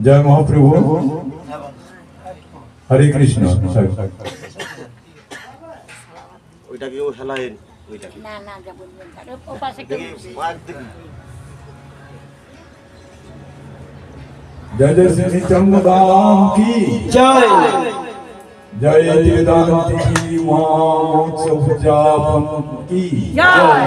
জয় মহাপ্রভু হরে কৃষ্ণ ওইটাকে ও হেলায়েন ওইটাকে। না না যা বলবেন তার ও পাশে কেউ দেখি বসে। মার দেখি জয় জয় শ্রী চন্দ্রদাম কি? জয়। জয় বেদান্তি কি মহোৎসব যাপন কি? জয়।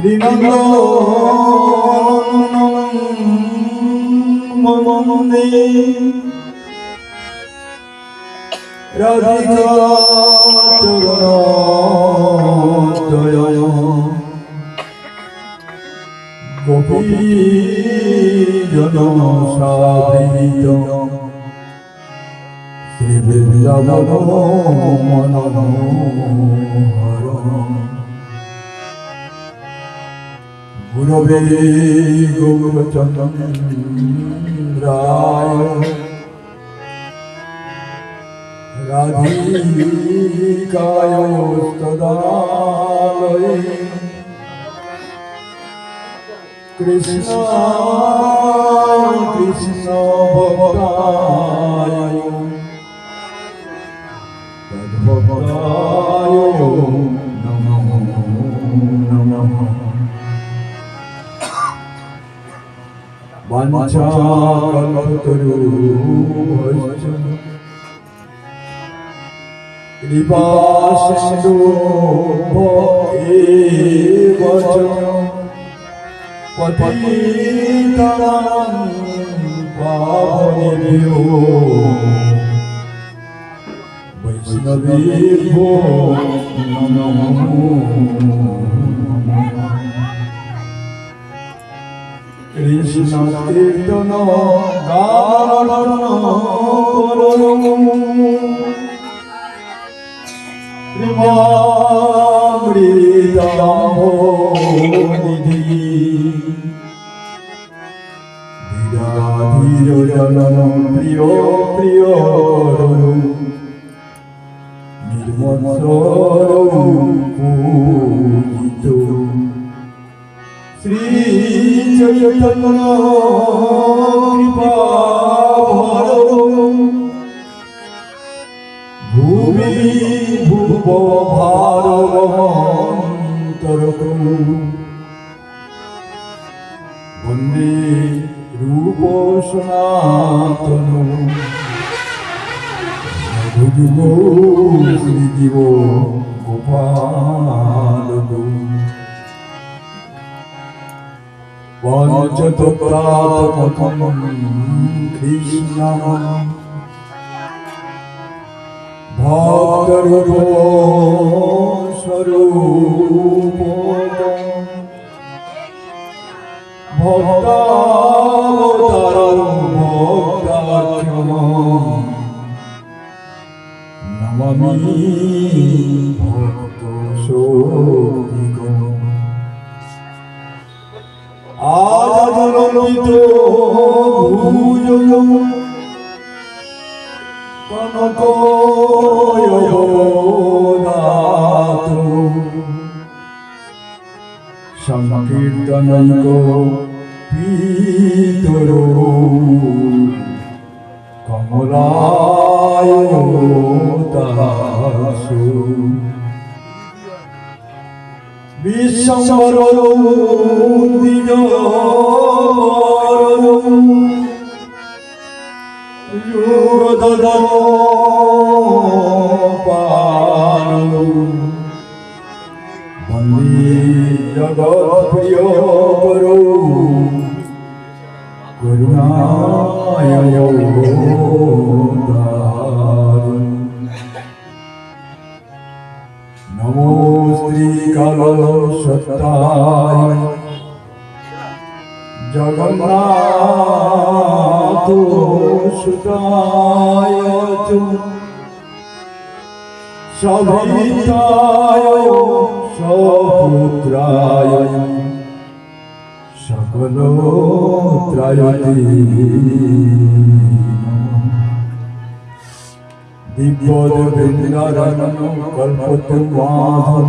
শ্রীনন্দ মন্দে রাধিকা চরণোদয় গোপী জন সাবৃত শ্রী বৃন্দাবন মনোহর गुरवे गौरचन्द्राय कृष्ण कृष्ण कृष्णभक्ताय বাঞ্ছাকল্পতরুভ্যশ্চ কৃপা সিন্ধু এব চ কৃষ্ণ কীর্তন প্রিয় প্রিয় নির্মল শ্রী চৈতন্য কৃপা ভূমি ভুব ভারতর বন্দে রূপ সনাতন ভুজুগ শ্রীজীব গোপাল পঞ্চতত্ত্বাত্মকম কৃষ্ণ ভক্তরূপ স্বরূপ ভক্তাবতারম ভক্তাখ্যম নমামি ভক্ত কনকয়দাত નમો શ્રી કલશતાય જગન્નાથો સુતાય સભિતાય સપુત્રાય સકલોત્રાય નમઃ সকল ত্রায়তে দিব্যদ বৃন্দারণ কল্পতুমাধ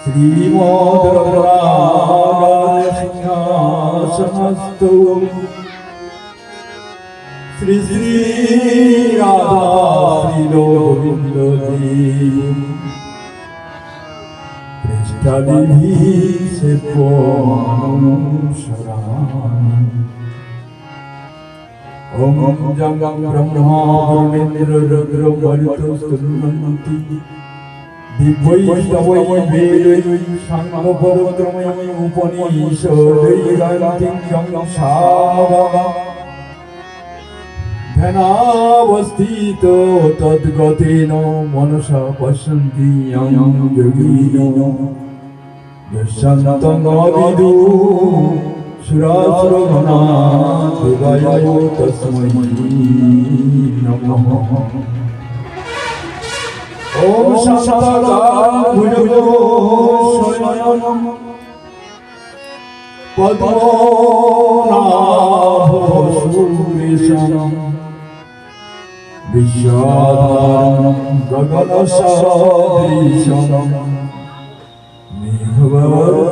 শ্রীমদ রাগান সিংহাসনস্থ শ্রী শ্রী রাধা শ্রীল গোবিন্দ দেব পৃষ্ঠাদিভি সে অনুসরামি ওম জং ব্রহ্মা বরুণেন্দ্র রুদ্র মরুত স্তন্নন্তি দিব্যৈস্তবৈ বেदै সাঙ্গপরক্রমৈ উপনিষदै গান্তিং জং সাবা ধ্যানাবস্থিত তদ্গতেন মনসা পশ্যন্তি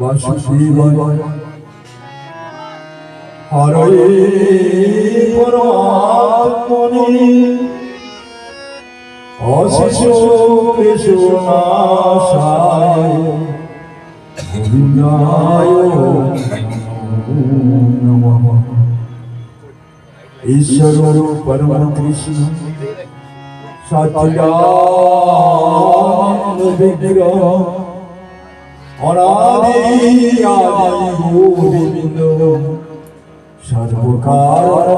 বাসুদেবায় হরে পরমাত্মনে অশেষ কৃষ্ণাশায় গোবিন্দায় নমঃ ঈশ্বর পরম কৃষ্ণ সচিদানন্দ বিগ্রহ অনাদি আদি গোবিন্দ সর্বকারণ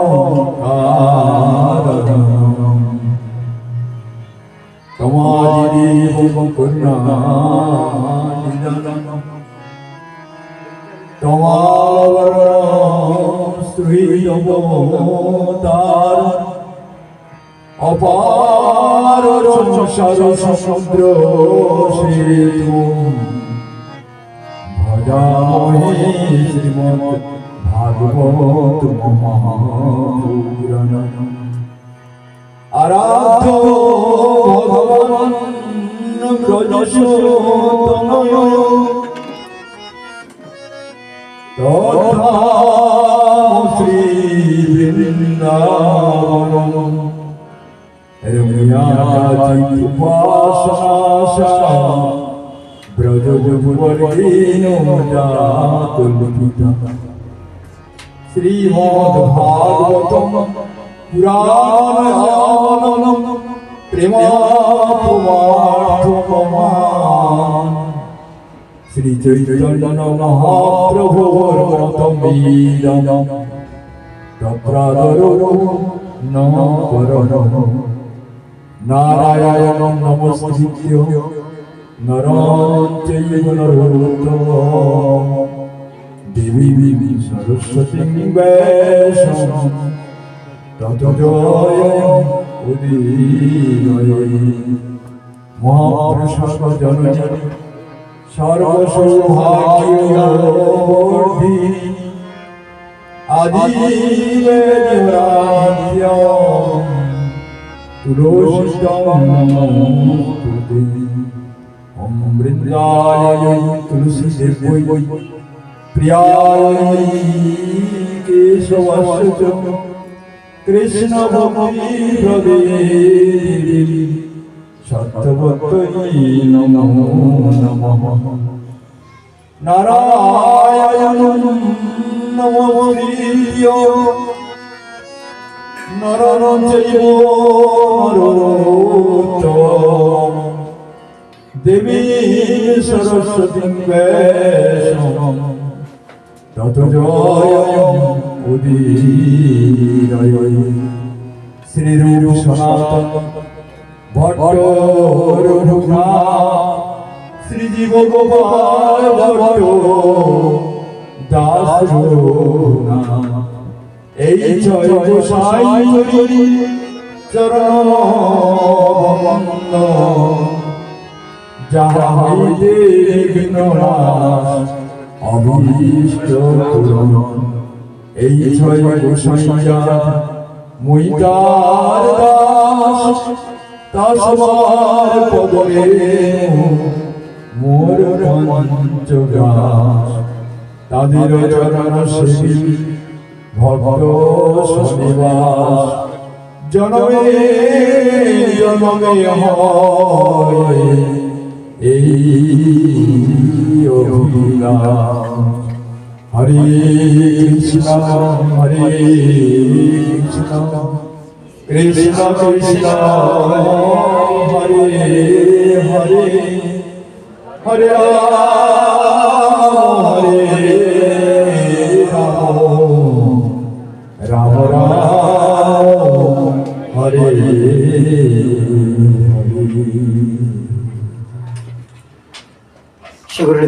করুণা তোমার শ্রী তার অপার সমুদ্র ভজামহে শ্রীমদ ভাগবত মহাপুরাণ আরাধ্য ভগবান ব্রজসোতময় তথা শ্রী বৃন্দাবন রম্যাকাচি উপাসনাশা ব্রজবর্গীণ জাতুলপিতা শ্রীমদ ভাগবতম পুরাণ প্রেমাপমার্থমান শ্রী চৈতন্য মহাপ্রভুর মতম বীরম তত্রাদরো নম করণ নারায়ণ নমস্কৃত্য নরং চৈব নরোত্তমম দেবী সরস্বতী ব্যাসম তত জয় উদীরয় মহাপ্রসাদ জননী সর্বসৌভাগ্যবর্ধি আদিবেদ্য বৃন্দায় তুলসী দেবৈ প্রিয়ায় কেশবস্য কৃষ্ণ ভক্তি প্রদে সত্যবতী নমো নমঃ নারায়ণ নমস্কৃত্য নরং চৈব দেবী সরস্বতী শ্রীরূপ সনাতন ভট্ট রঘুনাথ শ্রীজীব গোপাল ভট্ট দাস এই জয় গোসাই চরণ যাহা হইতে অভীষ্ট এই ছয় গোসাইয়া মুইতার দাস তাসমার পদরে মোর পঞ্চগাস তাদের চরণ সেবী ভক্ত শনিবাস জনমে জনমে হয় এই অভিলাষ হরে কৃষ্ণ হরে কৃষ্ণ কৃষ্ণ কৃষ্ণ হরে হরে হরে হরে।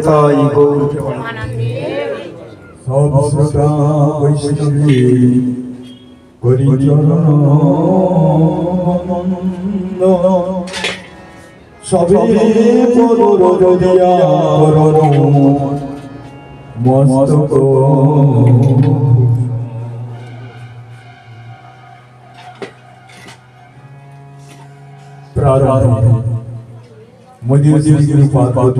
শিবরিতাই গৌর প্রেমানন্দে। আনন্দে সব শ্রোতা বৈষ্ণবী করি সবে দিয়া মস্তক শ্রী পদ্ম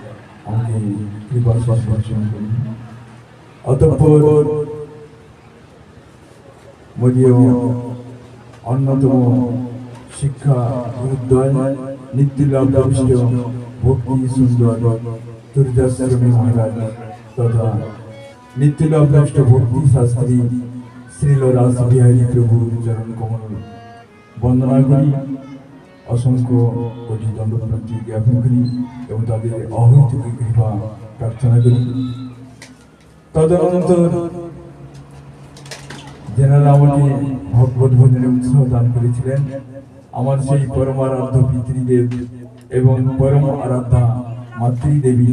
আমাকে কৃপা শাসন করুন অতঃপর মদীয় অন্যতম শিক্ষা গুরুদ্বয় নিত্যলাভবিষ্ট ভক্তি সুন্দর দুর্যাশ্রমী মহারাজ তথা নিত্যলাভবিষ্ট ভক্তি শাস্ত্রী শ্রীল রাস বিহারী প্রভুর চরণ কমল বন্দনা করি। অসংখ্য কোটি দণ্ডপ্রান্তি জ্ঞাপন করি এবং তাদের অহৈতুক কৃপা প্রার্থনা করি। তদনন্তর যেনারা আমাকে ভগবত ভজনে উৎসাহ দান করেছিলেন আমার সেই পরমারাধ্য পিতৃদেব এবং পরম আরাধ্যা মাতৃদেবী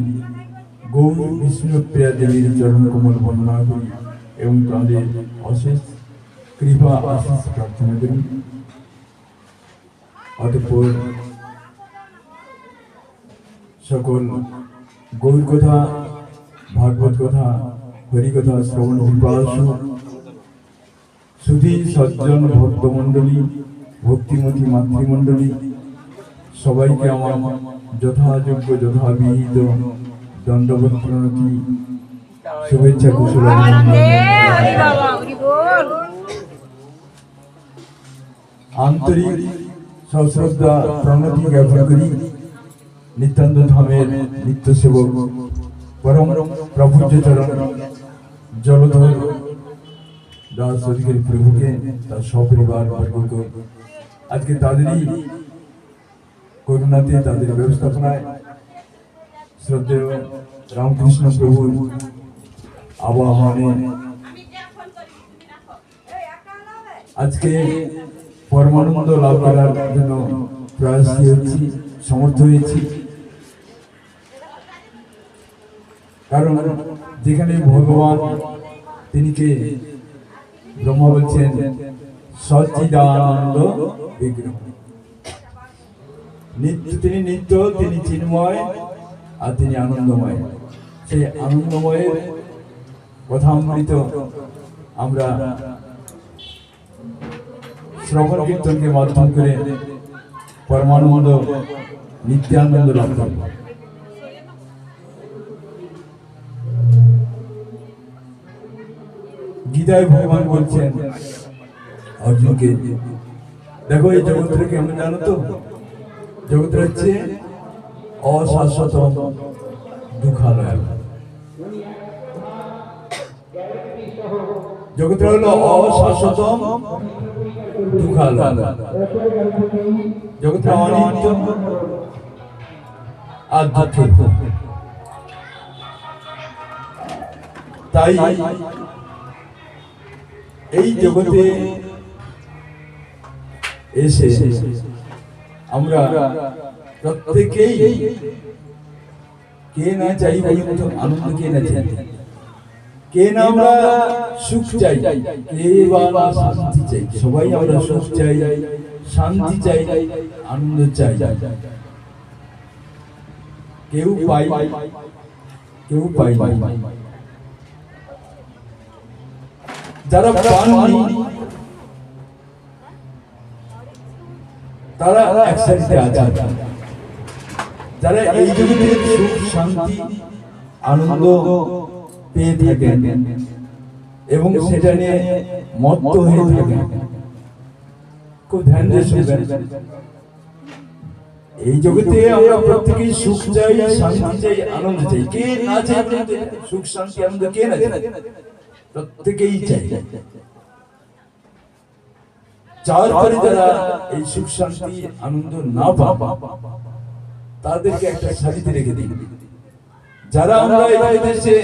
গৌর বিষ্ণুপ্রিয়া দেবীর চরণ কমল বর্ণনা করি এবং তাদের অশেষ কৃপা আশিস প্রার্থনা করি। অতঃপর সকল গৌর কথা ভাগবত কথা হরি কথা শ্রবণ বিপাসু সুধী সজ্জন ভক্তমণ্ডলী ভক্তিমতী মাতৃমণ্ডলী সবাইকে আমার যথাযোগ্য যথাবিহিত দণ্ডবত প্রণতি শুভেচ্ছা কুশল আন্তরিক সশ্রদ্ধা প্রণতি জ্ঞাপন করি। নিত্যান্ত ধামের নিত্য সেবক পরম প্রভুজ চরণ জলধর দাস অধিকারী প্রভুকে তার সপরিবার বর্গকে। আজকে তাদেরই করুণাতে তাদের ব্যবস্থাপনায় শ্রদ্ধেয় রামকৃষ্ণ প্রভুর আবাহনে আজকে পরমানন্দ লাভ করার জন্য প্রয়াসী হচ্ছি সমর্থ হয়েছি। কারণ যেখানে ভগবান, তিনি কে? ব্রহ্মা বলছেন, সচিদানন্দ বিগ্রহ। তিনি নিত্য, তিনি চিন্ময়, আর তিনি আনন্দময়। সেই আনন্দময়ের কথা আমরা শ্রবণ কীর্তনকে মাধ্যম করে পরমানন্দ নিত্যানন্দ লাভ করব গীতায় ভগবান বলছেন, অর্জুনকে, দেখো এই জগৎটা কেমন জানো তো? জগৎটা হচ্ছে অশাশ্বত দুঃখালয়। জগৎটা হলো অশাশ্বত দুঃখালয় জগৎটা অনিত্য দুঃখ। তাই এই জগতে এসে আমরা প্রত্যেকেই কে না চাই বলুন আনন্দ কে না চাই কে না আমরা সুখ চাই। কে বা শান্তি চাই? সবাই আমরা সুখ চাই। শান্তি চাই। আনন্দ চাই। কেউ পাই কেউ পাই যারা পাননি তারা এক সাইডে আছে যারা এই জগতে সুখ শান্তি আনন্দ পেয়ে থাকেন এবং সেটা নিয়ে মত্ত হয়ে থাকেন। খুব ধ্যান দিয়ে শুনবেন। এই জগতে আমরা প্রত্যেকেই সুখ চাই শান্তি চাই আনন্দ চাই। কে না চাই সুখ শান্তি আনন্দ কে না চাই প্রত্যেকেই চাই যার পরে যারা এই সুখ শান্তি আনন্দ না পাবা তাদেরকে একটা সারিতে রেখে দিই যারা আমরা এই দেশে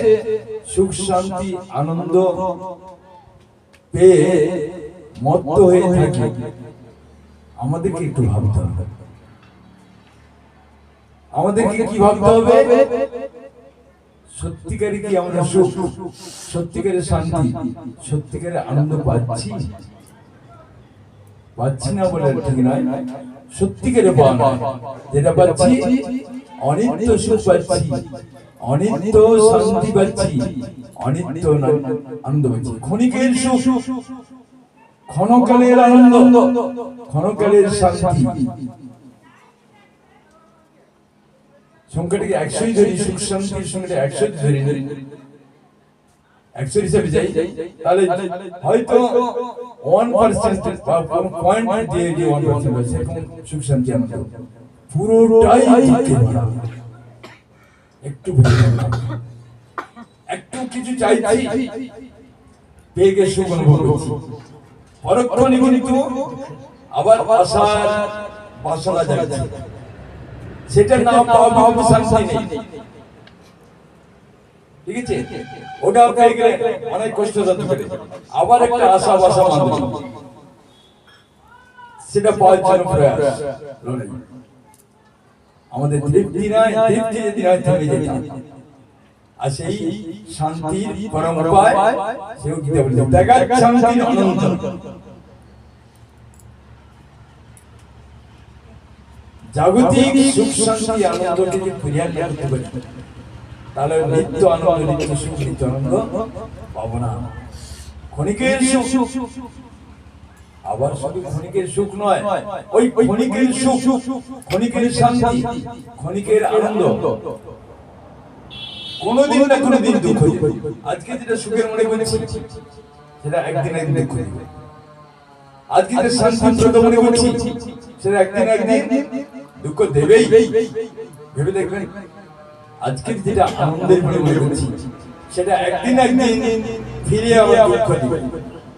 সুখ শান্তি, আনন্দ পেয়ে মত্ত হয়ে থাকি। আমাদেরকে একটু ভাবতে হবে। আমাদেরকে কি ভাবতে হবে? সত্যিকারে কি আমরা সুখ? সত্যিকারের শান্তি? সত্যিকারের আনন্দ পাচ্ছি? পাচ্ছি না বলে ঠিক নয় সত্যিকারে পাওয়া যেটা পাচ্ছি, অনিত্য সুখ পাচ্ছি। অনিত্য শান্তি পাচ্ছি, অনিত্য আনন্দ পাচ্ছি। ক্ষণিকের সুখ, ক্ষণকালের আনন্দ, ক্ষণকালের শান্তি। সংখ্যাটিকে একশোই ধরি, সুখ, শান্তির সংখ্যাটা একশো ধরি। ধরি একশো হিসাবে যাই, তাহলে হয়তো ওয়ান পার্সেন্ট পয়েন্ট দিয়ে দিয়ে ওয়ান পার্সেন্ট সুখ, শান্তি, আনন্দ। পুরোটাই। একটু একটু কিছু চাইছি পেয়ে পরক্ষণে কিন্তু আবার বাসনা যাচ্ছে সেটা না পাওয়া পাওয়া শান্তি নেই। ঠিক আছে? ওটা পেয়ে গেলে অনেক কষ্ট হতে পারে। আবার একটা আশা বাসা মানবে সেটা পাওয়ার জন্য প্রয়াস। আমাদের তৃপ্তি নয় তৃপ্তি যদি নয় থেমে যেতাম আর সেই শান্তির পরম উপায় সেও গীতা বলছে শান্তির অনন্ত। জাগতিক সুখ শান্তি আনন্দকে যদি ফিরিয়ে পারি। তাহলে নিত্য আনন্দ নিত্য সুখ নিত্য আনন্দ পাবো না ক্ষণিকের সুখ। আবার শুধু ক্ষণিকের সুখ নয় ওই ক্ষণিকের সুখ ক্ষণিকের শান্তি ক্ষণিকের আনন্দ। কোনোদিন না কোনোদিন দুঃখ আজকে যেটা সুখের মনে করছি সেটা একদিন একদিন দুঃখ। আজকে শান্তি মনে করছি সেটা একদিন একদিন দুঃখ দেবেই। ভেবে দেখবেন আজকে যেটা আনন্দের মনে মনে করছি সেটা একদিন একদিন ফিরে আবার দুঃখ দিবে।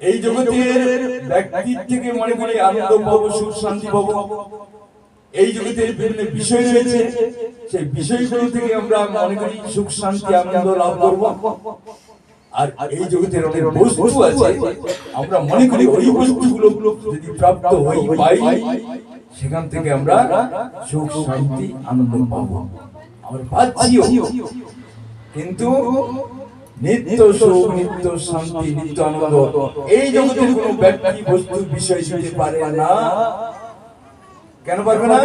এই জগতের ব্যক্তির থেকে মনে করি আনন্দ পাবো সুখ শান্তি পাবো। এই জগতের বিভিন্ন বিষয় রয়েছে। সেই বিষয়গুলো থেকে আমরা মনে করি সুখ, শান্তি, আনন্দ লাভ করব। আর এই জগতের অনেক বস্তু আছে। আমরা মনে করি ওই বস্তুগুলো যদি প্রাপ্ত হই, পাই, সেখান থেকে আমরা সুখ, শান্তি, আনন্দ পাবো। আমরা পাচ্ছিও। কিন্তু নিত্য সুখ নিত্য শান্তি নিত্য আনন্দ এই জগতের কোনো ব্যক্তি বস্তু বিষয় দিতে পারে না। কেন পারবে না?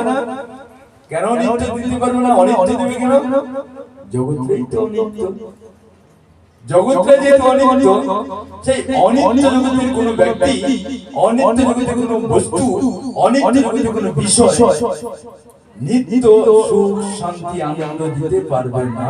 কেন নিত্য দিতে পারবে না? অনিত্য দেবে কেন? জগৎটাই তো অনিত্য জগৎটা যেহেতু অনিত্য, সেই অনিত্য জগতের কোনো ব্যক্তি, অনিত্য জগতের কোনো বস্তু, অনিত্য জগতের কোনো বিষয়, নিত্য সুখ শান্তি আনন্দ দিতে পারবে না।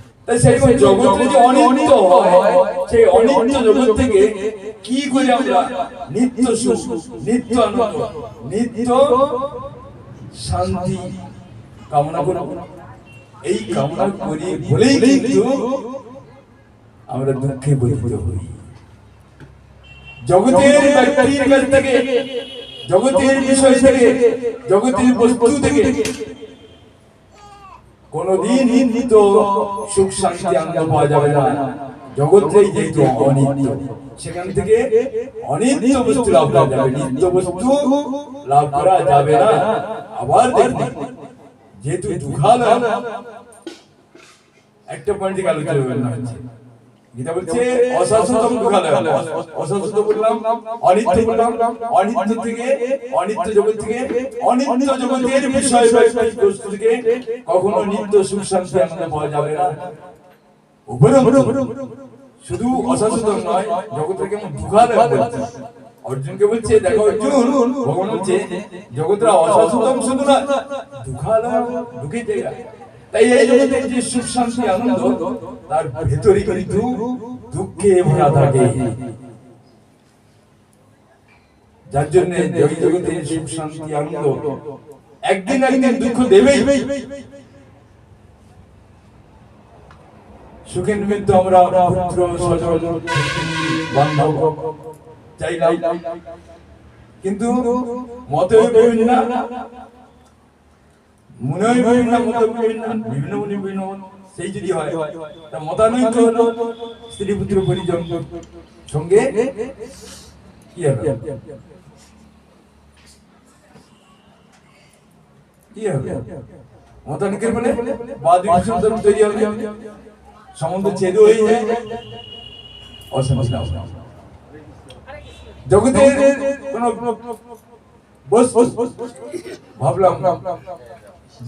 সেরকম যে অনিত্য হয়। সেই অনিত্য জগৎ থেকে কি করে আমরা নিত্য সুখ নিত্য আনন্দ নিত্য শান্তি কামনা করব এই কামনা করি বলেই কিন্তু আমরা দুঃখে পতিত হই। জগতের ব্যক্তির কাছ থেকে জগতের বিষয় থেকে জগতের বস্তু থেকে কোনদিন নিত্য সুখ শান্তি পাওয়া যাবে না। জগৎটাই যেহেতু অনিত্য, সেখান থেকে অনিত্য বস্তু লাভ করা যাবে। নিত্য বস্তু লাভ করা যাবে না। আবার দেখুন যেহেতু দুঃখালয় একটা পয়েন্ট থেকে না হচ্ছে। গীতা বলছে অশাশ্বতম দুঃখালয় অশাশ্বত বললাম অনিত্য বললাম অনিত্য থেকে অনিত্য জগৎ থেকে অনিত্য জগতের বিষয় বস্তু থেকে কখনো নিত্য সুখ শান্তি আনন্দ পাওয়া যাবে না। শুধু অশাশ্বতম নয় জগতের কেমন অর্জুনকে বলছে দেখো অর্জুন ভগবান বলছে জগৎরা শুধু না জায়গা তাই এই জগতের যে সুখ শান্তি, আনন্দ, তার ভেতরে কিন্তু দুঃখে ভরা থাকে যার জন্য এই জগতের সুখ শান্তি, আনন্দ, একদিন একদিন দুঃখ দেবেই। সুখের আমরা পুত্র, স্বজন, বান্ধব কিন্তু মতে বিভিন্ন মনে হয় বিভিন্ন বিভিন্ন মনে বিভিন্ন সেই যদি হয় তা মতানৈক্য হলো স্ত্রী পুত্র পরিজন সঙ্গে কি হবে কি হবে মতানৈক্যের ফলে বাদ বিসর্জন তৈরি হবে সম্বন্ধ ছেদ হয়ে যায় অশান্তি জগতের কোন ভাবলাম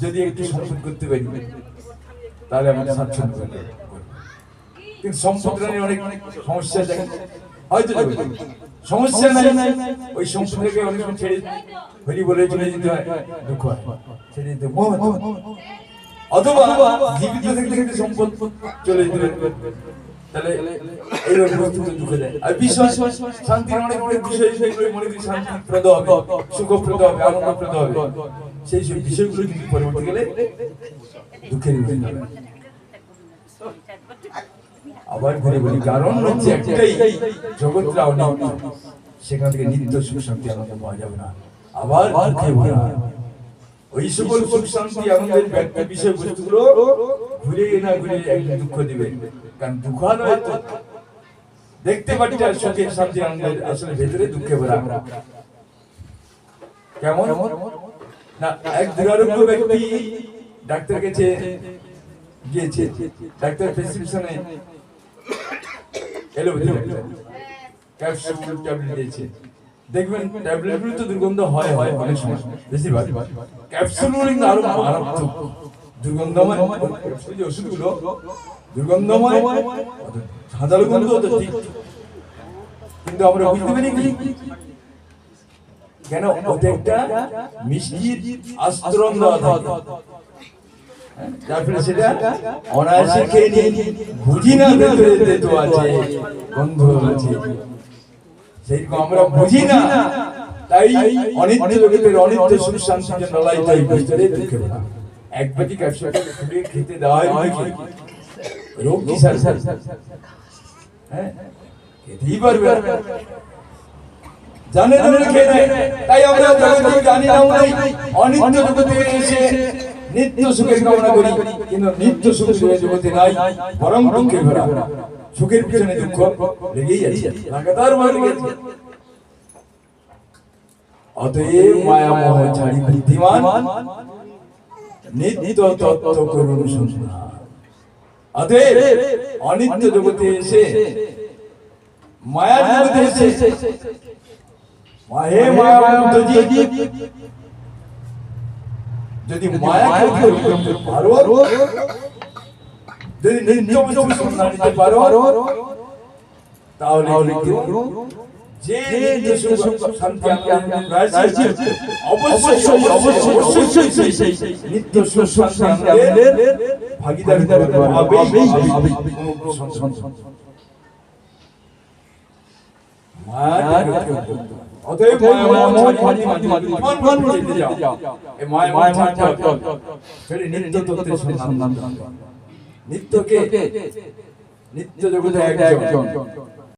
যদি একটু সম্পদ করতে পারি, তাহলে আমি স্বাচ্ছন্দ্য কিন্তু নিয়ে অনেক সমস্যা থাকে হয়তো সমস্যা নাই। ওই অনেক সময় ছেড়ে হরি বলে চলে যেতে হয়, দুঃখ ছেড়ে যেতে অথবা জীবিত থাকতে সম্পদ চলে যেতে তাহলে এইভাবে বস্তুতে দুঃখ দেয় আর বিশ্বাস, শান্তির অনেক অনেক বিষয় মনে করি শান্তিপ্রদ হবে সুখপ্রদ হবে আনন্দপ্রদ হবে। সেই সব বিষয়গুলো কিন্তু পরবর্তী গেলে দুঃখের আবার ঘুরে বলি, কারণ হচ্ছে একটাই অনিত্য। সেখান থেকে নিত্য সুখ শান্তি আনন্দ পাওয়া যাবে না। আবার দুঃখে ওই সকল সুখ শান্তি বিষয় ঘুরে না ঘুরে একদিন দুঃখ দিবে। কারণ তো। দেখতে আর সুখের শান্তি আসলে ভেতরে দুঃখে ভরা। কেমন? না, এক দুরারোগ্য ব্যক্তি ডাক্তার কাছে গিয়েছে। ডাক্তার প্রেসক্রিপশনে এলো ক্যাপসুল, ট্যাবলেট দিয়েছে। দেখবেন ট্যাবলেটগুলো তো দুর্গন্ধ হয় হয় অনেক সময়, বেশিরভাগ। ক্যাপসুল কিন্তু আরও মারাত্মক। দুর্গন্ধময় ওষুধগুলো, দুর্গন্ধময় সাধারণ গন্ধ তো ঠিক কিন্তু আমরা বুঝতে পারি কেন ওতে একটা মিষ্টির আস্তরণ থাকে হ্যাঁ, সেটা অনায়াসে খেয়ে নিয়ে বুঝি না ভেতরে তেতো আছে গন্ধ আছে সেইরকম আমরা বুঝি না তাই অনিত্য জগতের অনিত্য সুখ শান্তির জন্য লাই তাই ভিতরে দুঃখে। এক বাটি একশো টাকা খেতে দেওয়া হয়? রোগ কি স্যার স্যার হ্যাঁ খেতেই পারবে। জানে না বলে খেয়ে নেয়। তাই আমরা জগতে জানি না বলেই অনিত্য জগতে এসে নিত্য সুখের কামনা করি কিন্তু নিত্য সুখ সুখের জগতে নাই পরম দুঃখে ভরা। সুখের পিছনে দুঃখ লেগেই আছে। লাগাতার ভাবে লেগেছে অতএব মায়ামোহ ছাড়ি বুদ্ধিমান নিত্য তত্ত্ব করুন সন্ধান অতএব অনিত্য জগতে এসে মায়ার জগতে এসে হে মায়াবন্ত জীব যদি মায়াকে অতিক্রম করতে পারো যদি নিত্য বস্তুর সন্ধান নিতে পারো তাহলে কিন্তু যে নিত্য শান্তি অবশ্যই অবশ্যই অবশ্যই সেই নিত্য সুখ শান্তি আমাদের ভাগিদার করতে হবেই হবেই অতএব মায়ামোহ ছাড়ি মাঝে মাঝে মন মন যাও মায়ামোহ নিত্য তত্ত্বের সন্ধান নিত্যকে নিত্য জগতে একজন।